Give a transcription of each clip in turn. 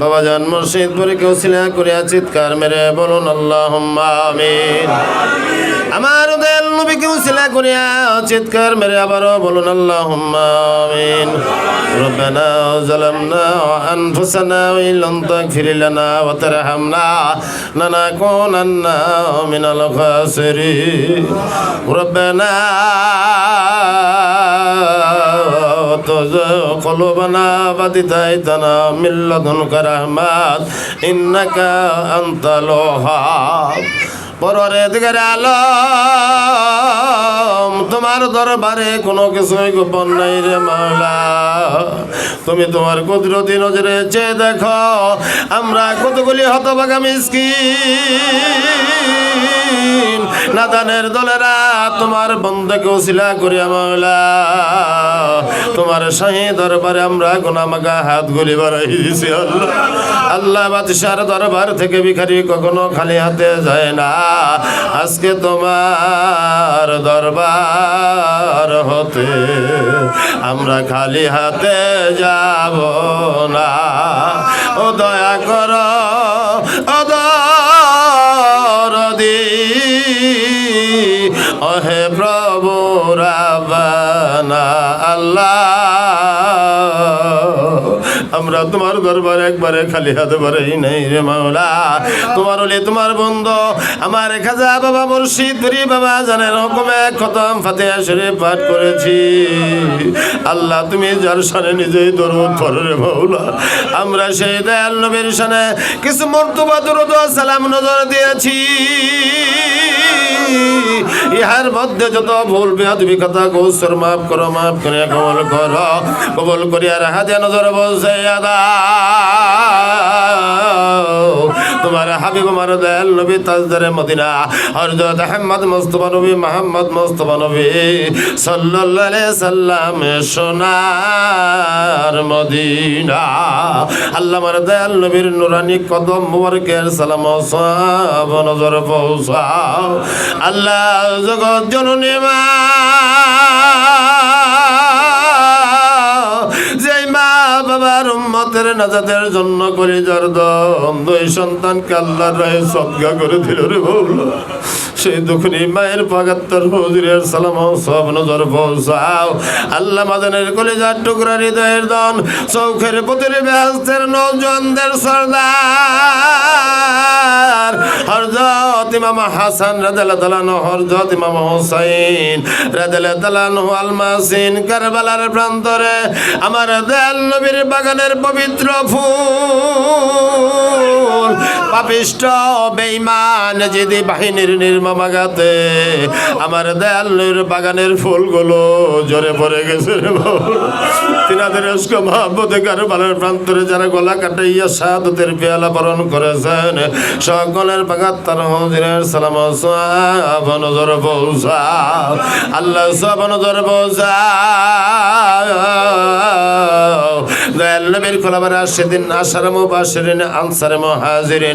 বাবা জান মুর্শিদ পরে কেউ সিলা করিয়া চিৎকার মেরে বলুন আল্লাহ আমিন। আমার উদয়াল নবীকে উসিলা করিয়া চিৎকার মেরে আবারও বলুন আল্লাহ আমিন ربنا ظلمنا أنفسنا وإن لم تغفر لنا وترحمنا لنكونن من الخاسرين ربنا تزغ قلوبنا بعد إذ هديتنا من لدنك رحمة إنك أنت الوهاب পরের আলম, তোমার দরবারে কোনো কিছুই গোপন নাই রে মাওলা। তুমি তোমার কুদরতি নজরে চেয়ে দেখো, আমরা কতগুলি হতভাগা মিসকিন। নাদানের দলেরা তোমার বন্ধকে উসিলা করিয়া মাওলা। তোমার শাহী দরবারে আমরা গোনামাগা হাত গুলি বাড়াই দিছি, আল্লাহ। আল্লাহ বাদশার দরবার থেকে ভিখারি কখনো খালি হাতে যায় না। আজকে তোমার দরবার হতে আমরা খালি হাতে যাব না। ও দয়া কর, ও দরদি। অহে প্রভু রাবানা, আল্লাহ আমরা তোমার দরবারে একবারে খালি হাতে পারেই নাই রে মাওলা। তোমার হলে তোমার বন্ধু, আমার খাজা বাবা মুর্শিদ পুরি বাবা জানের হুকুমে খতম ফাতিহা শরীফ পাঠ করেছি। আল্লাহ, তুমি যার সানে নিজেই দরুদ করো রে মাওলা। আমরা সেই দয়াল নবীর সানে কিছু মর্তবা দরুদ সালাম নজর দিয়েছি। ইহার মধ্যে যত ভুল বেহাদবি কথা গোসর মাফ করো, মাফ করে কবল করো। কবল করিয়া রাহা দিয়ে নজর আদা। তোমার হাবিব আমার দয়াল নবী তাজদারে মদিনা হরজত আহমদ মোস্তফা নবী, মোহাম্মদ মোস্তফা নবী সাল্লাল্লাহু আলাইহি সাল্লাম সোনার মদিনা। আল্লাহ আমার দয়াল নবীর নুরানি কদম মুবারকের সালাম সব নজর পৌঁছাও। আল্লাহ জগৎ জননী মা। বাবার উম্মতের নাজাতের জন্য করি যার দম দুই সন্তানকে আল্লাহ রায় সদ্গা করে দিল রে বৌলা। সেই দুখনি মায়ের পাগাত্তর হজুরের সালাম সব নজর পৌঁছাও আল্লাহ মাদানের কলিজার টুকরা হৃদয়ের দন, চৌখের পুতুল ব্যস্তের নৌজনদের সর্দার। হরজত ইমাম হাসান রাদাল্লাহ তালানো হরজত ইমাম হোসাইন রাদাল্লাহ তালানো আলমাসিন কারবালার প্রান্তরে আমার দয়াল নবীর বাগানের পবিত্র ফুল পাপিষ্ট বেঈমান যদি বাহিনীর নির্মমাগাতে আমার দয়াল নবীর বাগানের ফুলগুলো জোরে পড়ে গেছে। তিনাদের এসক মহাব্বতে কারবালার প্রান্তরে যারা গলা কাটাইয়া সাদতের পেয়ালা করেছেন, সকলের বাগাত্তার হজিরের সালাম নজর পৌঁছা। আল্লাহ সব নজর পৌঁছা। দয়াল নবীর খোলাবার সেদিন আশার মুবাশিরিন আনসার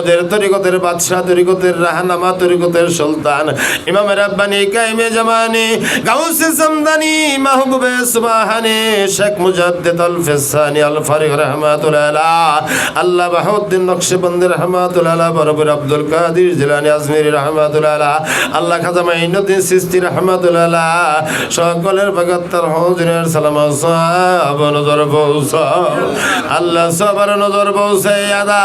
আমাদের তরিকতের বাদশাহ, তরিকতের রাহানামা, তরিকতের সুলতান। ইমামের রাব্বানি, কাইমে জামানি, গাউসে সামদানি মাহবুবে সুবাহানি শেখ মুজাদ্দিদ আল ফেসানি আল। ফারিক রহমাতুল্লাহ আল্লাহ বাহুদ্দিন নকশবন্দি রহমাতুল্লাহ বরবর আব্দুল কাদির জিলানি আজমিরি রহমাতুল্লাহ আল্লাহ খাজা মাইনুদ্দিন সিস্তি রহমাতুল্লাহ সকলের বাগাত্তার হজরের সালাম সাহাব নজর পৌঁছা আল্লাহ সবার নজর পৌঁছে আদা।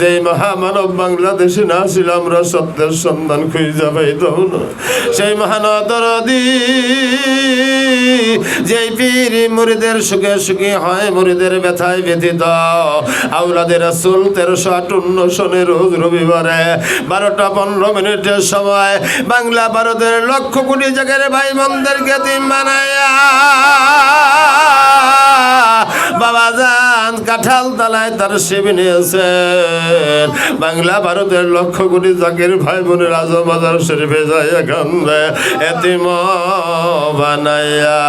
যে মহামানব বাংলাদেশে না ছিল, আমরা সত্যের সন্ধান খুঁজে পাইতাম না। সেই মহানদরদি যে পীর মুরিদের সুখে সুখী হয়, মুরিদের ব্যথায় ব্যথিত। আউলাদের রাসূল তেরোশো আটান্ন সনের রোজ রবিবারে বারোটা পনেরো মিনিটের সময় বাংলা ভারতের লক্ষ কোটি জায়গার ভাই বোনদেরকে তিন বানায়া বাবা যান কাঁঠাল তালায় তার সেবি নিয়েছেন বাংলা ভারতের লক্ষ কোটি জাকের ভাই বোনের আজম বাজার শরীফে যায় এখান এতিম বানাইয়া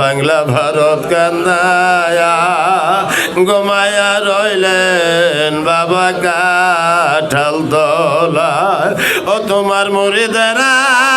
বাংলা ভারত কান্দায়া গোমায়া রইলেন বাবা কাঠাল দলায় ও তোমার মুড়িদেরা কান্দে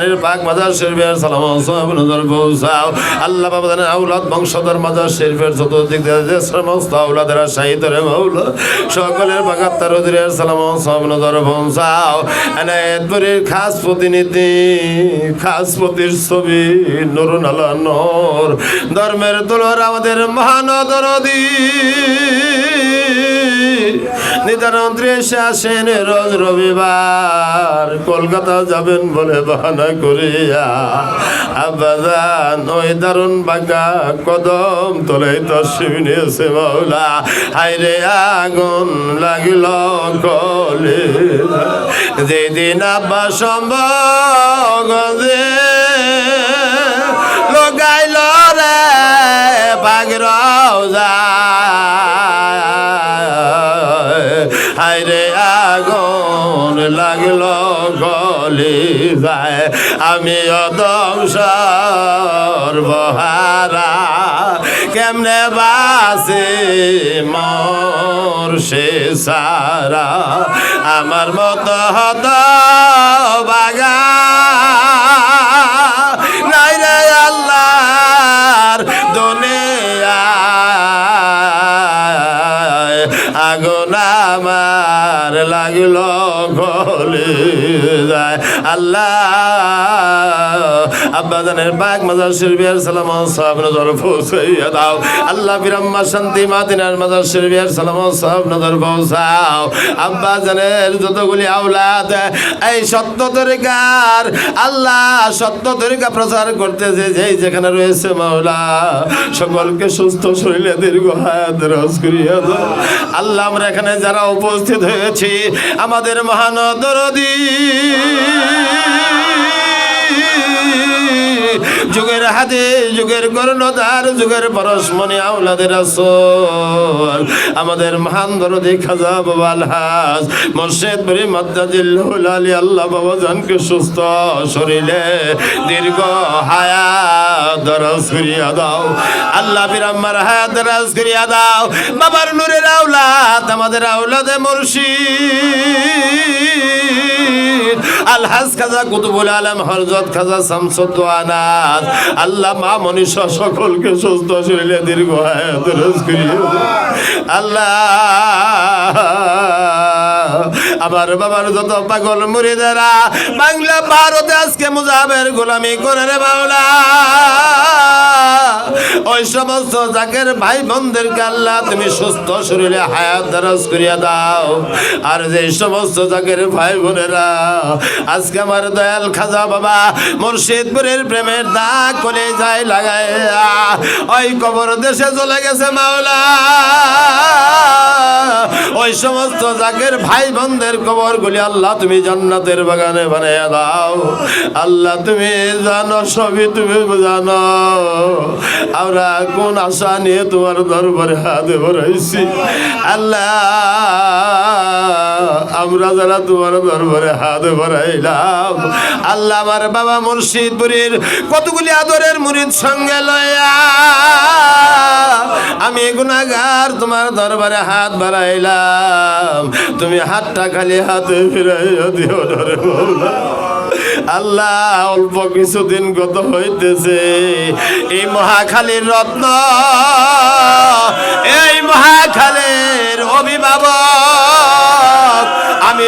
জানের পাক মাজার শরীফের সালাম নজর পৌঁছাও। আল্লাহ বাবা জানের আউলাদ বংশধর মাজার শরীফের চতুর্দিক দিয়ে সমস্ত আউলাদেরা শাহিদ রে মৌলা সকলের বাগাত্তার উদিরের সালাম সালাম নজর পৌঁছাও। এনায়তপুরের খাস প্রতিনিধি, খাস প্রতির ছবি নুরুন আল্লাহ নূর। ধর্মের তোলর আমাদের মহানদরদী নিতানন্ত্রী এসে আসেন রোজ রবিবার। কলকাতা যাবেন বলে বাহানা করিয়া। আব্বাজান, ওই দারুণ বাঁকা কদম তোলে তো শিবনিয়েছে মাওলা। হাইরে আগুন লাগিল কলে। যেদিন আব্বা সম্ভব লগাইল রে বাগরাও হাইরে আগুন লাগল, গলি যায়। আমি অদম সর্বহারা। কেমনে বাসে মর সে সারা? আমার মতো হত বাগা আমার লাগল গলে যায়। আল্লাহ, আব্বাজানের বাগ মাজার শরীফের সালাম সাহেব নজর পৌঁছাইয়া দাও। আল্লাহ বিরাম্মা শান্তি মাদিনার মাজার শরীফের সালাম সাহেব নজর পৌঁছাও। আব্বাজানের যতগুলি আওলাদ, এই সত্য তরিকার, আল্লাহ সত্য তরিকা প্রচার করতেছে যেই যেখানে রয়েছে মাওলা। সকলকে সুস্থ শরীরে দীর্ঘ হায়াত রস করিয়া দাও। আল্লাহ আমরা এখানে যারা উপস্থিত হয়েছি আমাদের মহান দরদি। যুগের হাতে, যুগের কর্ণধার, যুগের পরশমণি আউলাদের আসল আমাদের মহান দরদি খাজা বাবাল হাজ মর্শেদ বরি মাদ্দাজিল্লাহুল আলী আল্লাহ বাবা জানকে সুস্থ শরীরে দীর্ঘ হায়াত দরজ করিয়া দাও। আল্লাহ বিরাম্মার হায়াত দরজ করিয়া দাও। বাবার নূরের আউলাদ আমাদের আউলাদে মুর্শিদ। আলহাজ খাজা কুতুবুল আলম হরজত খাজা শামসুদ্দানাথ আল্লাহ মা মনীষা সকলকে সুস্থ শরীরে দীর্ঘ হায়াত রোজ করিয়ে আল্লাহ আমার বাবার যত পাগল মুরিদেরা বাংলা ভারতে আজকে মুজাবের গোলামি করে রে বাউলা ওই সমস্ত জাকের ভাই বোনদেরকে আল্লাহ তুমি সুস্থ শরীরে হায়াত দারাজ করিয়া দাও। আর যে সমস্ত জাকের ভাই বোনেরা, আজকে আমার দয়াল খাজা বাবা মুর্শিদপুরের প্রেমের দাগ করে যায় লাগায় ওই কবর দেশে চলে গেছে মাওলা। ওই সমস্ত জাকের ভাই বোনদের কবর গুলি আল্লাহ তুমি জান্নাতের বাগানে বানিয়ে দাও। আল্লাহ তুমি জানো, সবই তুমি জানো আমরা কোন আশা নিয়ে তোমার দরবারে হাতে ভরাইছি? আল্লাহ, আমরা যারা তোমার দরবারে হাত ভরাইলাম, আল্লাহ আমার বাবা মুর্শিদপুরের কতগুলি আদরের মুরিদ সঙ্গে লয়া, আমি গুনাগার তোমার দরবারে হাত বাড়াইলাম। তুমি হাতটা খালি হাতে ফিরাইয়া দিও মৌলা। আল্লাহ অল্প কিছুদিন গত হইতেছে। এই মহাখালীর রত্ন এই মহাখালীর অভিভাবক আমি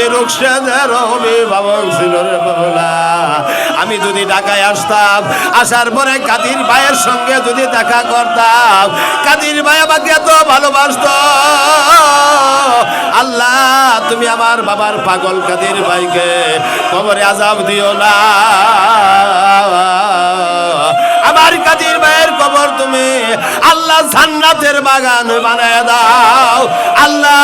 আমি যদি ঢাকায় আসতাম, আসার পরে কাদির ভাইয়ের সঙ্গে যদি দেখা করতাম, কাদির ভাই আমাকে এত ভালোবাসত। আল্লাহ, তুমি আমার বাবার পাগল কাদির ভাইকে কবরে আজাব দিও না। কাদির ভাইয়ের কবর তুমি আল্লাহ জান্নাতের বাগান বানায় দাও। আল্লাহ,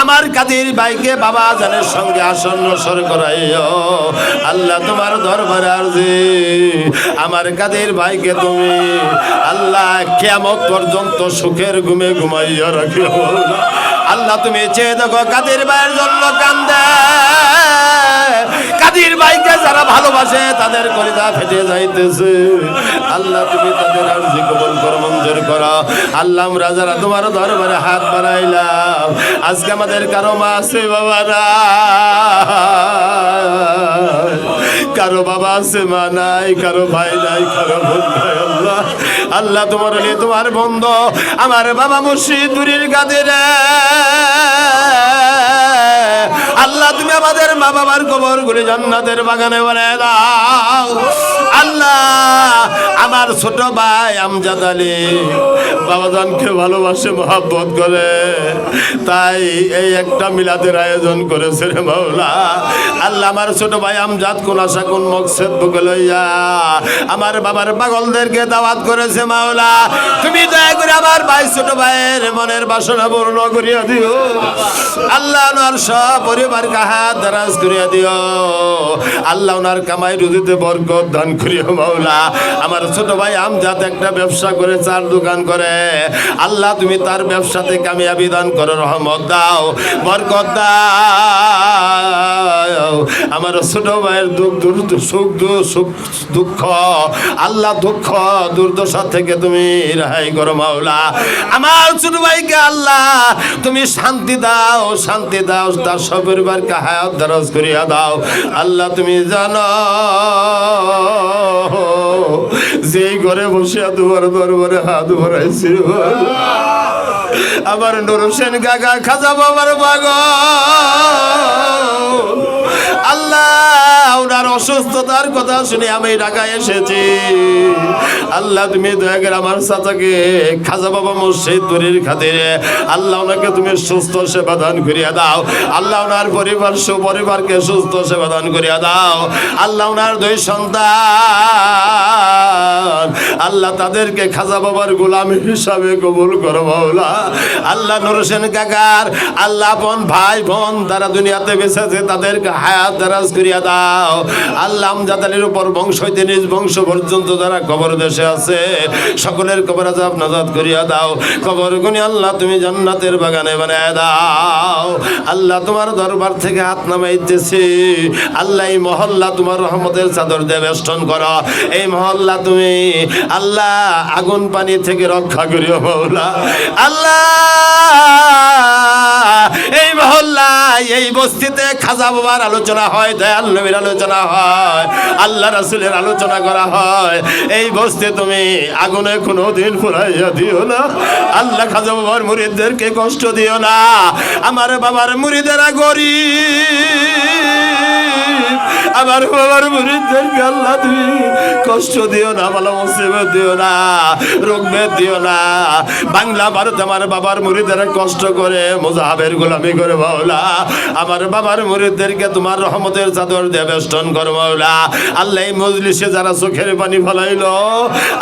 আমার কাদের ভাইকে বাবা জানের সঙ্গে আসন্ন সর করাইও। আল্লাহ তোমার দরবারে আরজি। আমার কাদের ভাইকে তুমি আল্লাহ কেমন পর্যন্ত সুখের ঘুমে ঘুমাইয়া রাখিও। আল্লাহ তুমি চেয়ে দেখো কাদের ভাইয়ের জন্য কান্দে। কাদির ভাইকে যারা ভালোবাসে, তাদের কলিজা ফেটে যাইতেছে। আল্লাহ, তুমি তাদের আরজি কবল করো, মঞ্জুর করো। আল্লাহ যারা তোমার দরবারে হাত বাড়াইলাম, আজকে আমাদের কারও মা আছে, বাবা না কারও বাবা আছে, মা নাই, কারও ভাই নাই, কারও বোন নাই, আল্লাহ। আল্লাহ, তোমার তোমার বন্ধ। আমার বাবা মুর্শিদুরির গাদের আল্লাহ তুমি আমাদের মা বাবার কবর গুলি জান্নাতের বাগানে বলে দাও। আল্লাহ, আমার ছোট ভাই আমজাদ আলী বাবাজানকে ভালোবাসে, মহাব্বত করে। তাই এই একটা মিলাদের আয়োজন করেছে রে মাওলা। আল্লাহ আমার ছোট ভাই আমজাদ কোন আশা, কোন মকসেদ বুকে লইয়া আমার বাবার পাগলদেরকে দাওয়াত করেছে মাওলা। তুমি দয়া করে আমার ভাই ছোট ভাইয়ের মনের বাসনা পূর্ণ করিয়া দিও। আল্লাহ ওনার সব পরিবার হাত দারাজ করিয়া দিও। আল্লাহ ওনার কামাই রুজিতে বরকত দান করিও মাওলা, আমার ছোট ভাই আমজাদ একটা ব্যবসা করে চার দোকান করে। আল্লাহ, তুমি তার ব্যবসাতে কামিয়াবি দান করো, রহমত দাও, বরকত দাও। আমার ছোট ভাইয়ের দুঃখ সুখ সুখ, দুঃখ, আল্লাহ দুঃখ, দুর্দশা থেকে তুমি রেহাই করো মাওলা। আমার ছোট ভাইকে আল্লাহ, তুমি শান্তি দাও শান্তি দাও, তার সপরিবারকে হায়াত দারাজ করিয়া দাও। আল্লাহ, তুমি জানো যেই ঘরে বসে তোমার দরবারে হাত ভরাইছি আমার নুর হোসেন কাকা খাজা বাবার বাগ আল্লাহ, ওনার অসুস্থতার কথা শুনে আমি ঢাকায় এসেছি। আল্লাহ, তুমি দয়া করে আমার চাচাকে খাজা বাবা মসজিদ তরির খাতিরে আল্লাহ ওনাকে তুমি সুস্থ সেবা দান করিয়া দাও। আল্লাহ ওনার পরিবার, সুপরিবারকে সুস্থ সেবা দান করিয়া দাও। আল্লাহ ওনার দুই সন্তান। আল্লাহ তাদেরকে খাজা বাবার গোলাম হিসাবে কবুল করো মাওলা। আল্লাহ নুরসেন কাকার, আল্লাহ বোন ভাই বোন, তারা দুনিয়াতে বেঁচেছে, তাদেরকে হায়াত দারাজ করিয়া দাও। আল্লাহ আমজাদালির উপর বংশ হইতে নিজ বংশ পর্যন্ত যারা কবর দেশে আছে, সকলের কবর আজাব নাজাদ করিয়া দাও। কবর গুনি আল্লাহ তুমি জান্নাতের বাগানে বানায় দাও। আল্লাহ তোমার দরবার থেকে হাত নামাইতেছি। আল্লাহ এই মহল্লা তোমার রহমতের চাদর দিয়ে বেষ্টন করো। এই মহল্লা তুমি আল্লাহ আগুন পানি থেকে রক্ষা করিও মৌলা। আল্লাহ এই মহল্লায়, এই বস্তিতে খাজা বাবার আলোচনা হয়, দয়াল নবীর আলোচনা হয়, আল্লাহ রাসুলের আলোচনা করা হয়। এই বস্তি তুমি আগুনে কোনো দিন ফুরাইয়া দিও না। আল্লাহ খাজা বাবার মুরিদদেরকে কষ্ট দিও না। আমার বাবার মুরিদেরা গরিব। আমার বাবার মুরিদদেরকে আল্লাহ তুমি। কষ্ট দিও না, ভালো মুসিবত দিও না, রোগ দিও না। বাংলা ভারত আমার বাবার মুরিদেরা কষ্ট করে, মোজাহাবের গোলামি করে মাওলা। আমার বাবার মুরিদদেরকে তোমার রহমতের চাদর দিয়ে বেষ্টন করো মাওলা। আল্লাহ এই মজলিসে যারা চোখের পানি ফলাইলো,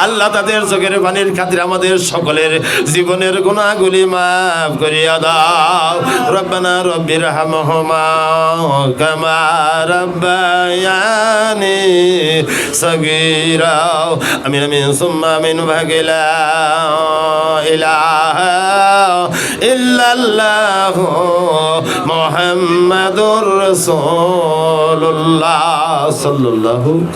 আল্লাহ তাদের চোখের পানির খাতির আমাদের সকলের জীবনের গুণাগুলি মাফ করিয়া দাও। রব্বানা রব্বির হামহুমা, কামা রব্বায়ানি সগীরা আমিন আমিন সুম্মা আমিন ভাগিলা ইলাহা ইল্লাল্লাহ মুহাম্মাদুর রাসূলুল্লাহ সাল্লাল্লাহু